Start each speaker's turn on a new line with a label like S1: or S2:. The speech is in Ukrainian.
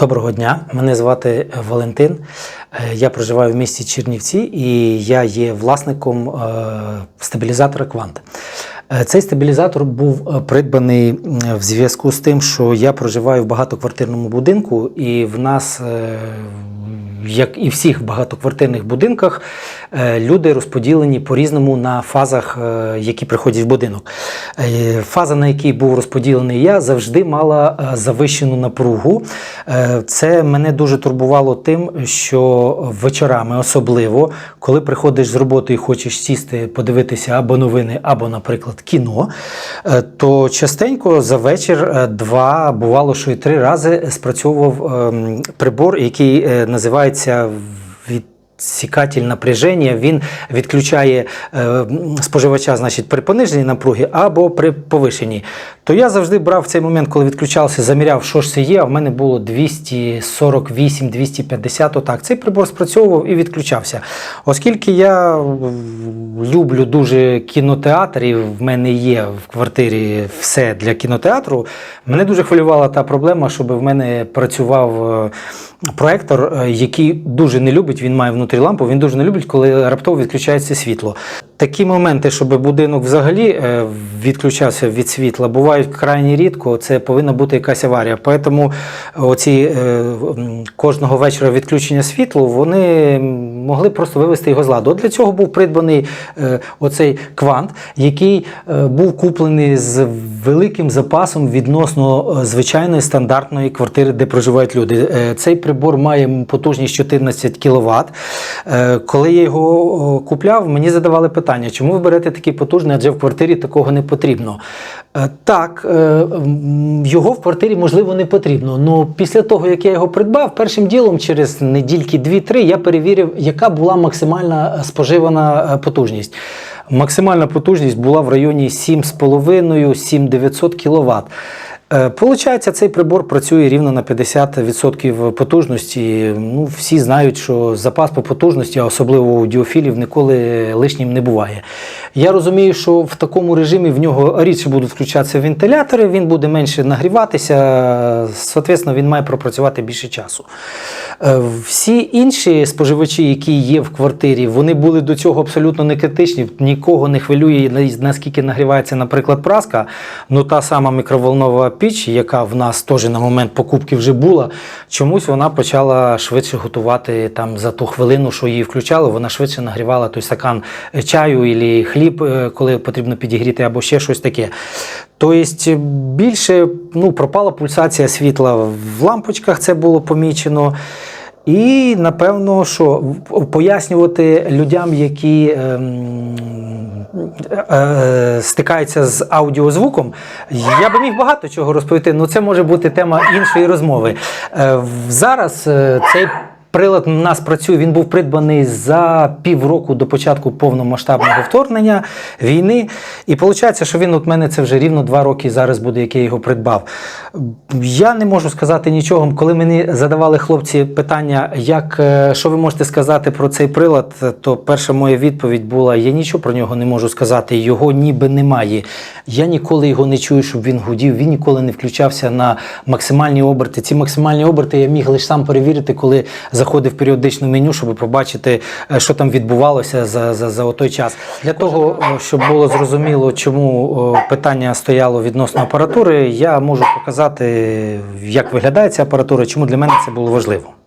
S1: Доброго дня, мене звати Валентин. Е, Я проживаю в місті Чернівці і я є власником е, стабілізатора Квант. Е, Цей стабілізатор був е, придбаний в зв'язку з тим, що я проживаю в багатоквартирному будинку, і в нас, е, як і всіх багатоквартирних будинках, е, люди розподілені по-різному на фазах, е, які приходять в будинок. Е, Фаза, на якій був розподілений я, завжди мала завищену напругу. Це мене дуже турбувало тим, що вечорами, особливо, коли приходиш з роботи і хочеш сісти, подивитися або новини, або, наприклад, кіно, то частенько за вечір два, бувало, що і три рази спрацьовував ем, прибор, який називається від. Сікатель напряження, він відключає е, споживача значить, при пониженні напруги або при повишеній. То я завжди брав цей момент, коли відключався, заміряв, що ж це є. А в мене було 248-250. Отак. Цей прибор спрацьовував і відключався. Оскільки я люблю дуже кінотеатр, і в мене є в квартирі все для кінотеатру, мене дуже хвилювала та проблема, щоб в мене працював. е, проектор, е, який дуже не любить, він має внутрі лампу, він дуже не любить, коли раптово відключається світло. Такі моменти, щоб будинок взагалі е, відключався від світла, бувають крайні рідко. Це повинна бути якась аварія. Тому оці е, кожного вечора відключення світла вони могли просто вивести його з ладу. От для цього був придбаний е, оцей квант, який був куплений з великим запасом відносно звичайної стандартної квартири, де проживають люди. Цей прибор має потужність 14 кВт. Коли я його купляв, мені задавали питання, чому ви берете такий потужний, адже в квартирі такого не потрібно. Е, Так, е, його в квартирі можливо не потрібно. але після того, як я його придбав, першим ділом через недільки 2-3 я перевірив, яка була максимальна споживана е, потужність. Максимальна потужність була в районі 7,5-7900 кВт. Е, Получається, цей прибор працює рівно на 50% потужності. Ну, всі знають, що запас по потужності, а особливо у аудіофілів, ніколи лишнім не буває. Я розумію, що в такому режимі в нього рідше будуть включатися вентилятори, він буде менше нагріватися, соответственно, він має пропрацювати більше часу. Е, Всі інші споживачі, які є в квартирі, вони були до цього абсолютно не критичні. Нікого не хвилює, наскільки нагрівається, наприклад, праска. Ну та сама мікроволнова піч, яка в нас теж на момент покупки вже була, чомусь вона почала швидше готувати там за ту хвилину, що її включали, вона швидше нагрівала той стакан чаю і хліб, е, коли потрібно підігріти, або ще щось таке. Тобто більше ну, пропала пульсація світла в лампочках, це було помічено. І напевно, що пояснювати людям, які ем, е, стикаються з аудіозвуком, я би міг багато чого розповісти, але це може бути тема іншої розмови. Е, зараз е, цей Прилад у нас працює, він був придбаний за півроку до початку повномасштабного вторгнення війни. І виходить, що він от мене це вже рівно два роки зараз буде, як я його придбав. Я не можу сказати нічого. Коли мені задавали хлопці питання, як, е, що ви можете сказати про цей прилад, то перша моя відповідь була: я нічого про нього не можу сказати, його ніби немає. Я ніколи його не чую, щоб він гудів, він ніколи не включався на максимальні оберти. Ці максимальні оберти я міг лише сам перевірити, коли заходив в меню, щоб побачити, е, що там відбувалося за, за, за той час. Для того, щоб було зрозуміло, чому питання стояло відносно апаратури, я можу показати, як виглядає ця апаратура, чому для мене це було важливо.